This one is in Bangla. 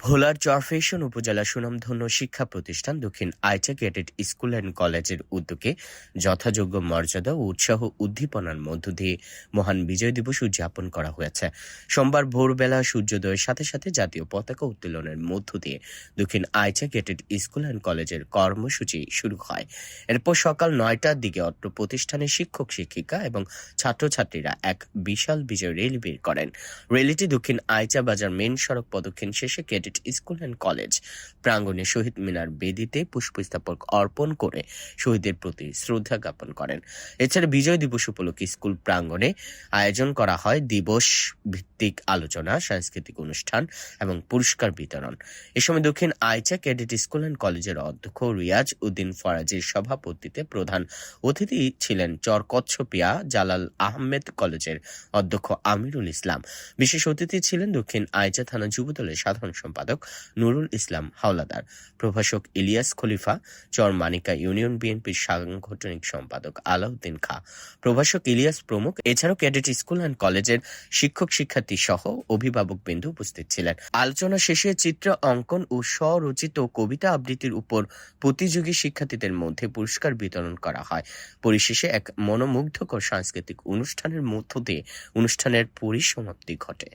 ভোলার চরফেশন উপজেলা সুনামধন্য শিক্ষা প্রতিষ্ঠান দক্ষিণ আইচা গেটেড স্কুল অ্যান্ড কলেজের উদ্যোগে যথাযোগ্য মর্যাদা ও উৎসাহ উদ্দীপনার মধ্য দিয়ে মহান বিজয় দিবস উদযাপন করা হয়েছে। সোমবার ভোরবেলা সূর্যোদয়ের সাথে সাথে জাতীয় পতাকা উত্তোলনের মধ্য দিয়ে দক্ষিণ আইচা গেটেড স্কুল অ্যান্ড কলেজের কর্মসূচি শুরু হয়। এরপর সকাল নয়টার দিকে অত্র প্রতিষ্ঠানের শিক্ষক, শিক্ষিকা এবং ছাত্রছাত্রীরা এক বিশাল বিজয় র্যালি বের করেন। রেলিটি দক্ষিণ আইচা বাজার মেন সড়ক প্রদক্ষিণ শেষে ক্যাডেট স্কুল অ্যান্ড কলেজ প্রাঙ্গণে শহীদ মিনার বেদিতে পুষ্পস্তবক অর্পণ করে শহীদের প্রতি শ্রদ্ধা জ্ঞাপন করেন। এছাড়া বিজয় দিবস উপলক্ষে স্কুল প্রাঙ্গণে আয়োজন করা হয় দিবস ভিত্তিক আলোচনা, সাংস্কৃতিক অনুষ্ঠান এবং পুরস্কার বিতরণ। এ সময় দক্ষিণ আইচা ক্যাডেট স্কুল অ্যান্ড কলেজের অধ্যক্ষ রিয়াজ উদ্দিন ফরাজির সভাপতিতে প্রধান অতিথি ছিলেন চর কচ্ছপিয়া জালাল আহমেদ কলেজের অধ্যক্ষ আমিরুল ইসলাম। বিশেষ অতিথি ছিলেন দক্ষিণ আইচা থানা যুবদলের সাধারণ সম্পাদক নুরুল ইসলাম হাওলাদার, প্রভাষক ইলিয়াস খলিফা চর মানিকা ইউনিয়ন বিএনপির সাংগঠনিক সম্পাদক আলাউদ্দিন খা, প্রভাষক ইলিয়াস প্রমুখ। এছাড়াও ক্যাডেট স্কুল অ্যান্ড কলেজের শিক্ষক শিক্ষার্থী সহ অভিভাবক বিন্দু উপস্থিত ছিলেন। আলোচনা শেষে চিত্র, অঙ্কন ও স্বরচিত কবিতা আবৃত্তির উপর প্রতিযোগী শিক্ষার্থীদের মধ্যে পুরস্কার বিতরণ করা হয়। পরিশেষে এক মনোমুগ্ধকর সাংস্কৃতিক অনুষ্ঠানের মধ্য দিয়ে অনুষ্ঠানের পরিসমাপ্তি ঘটে।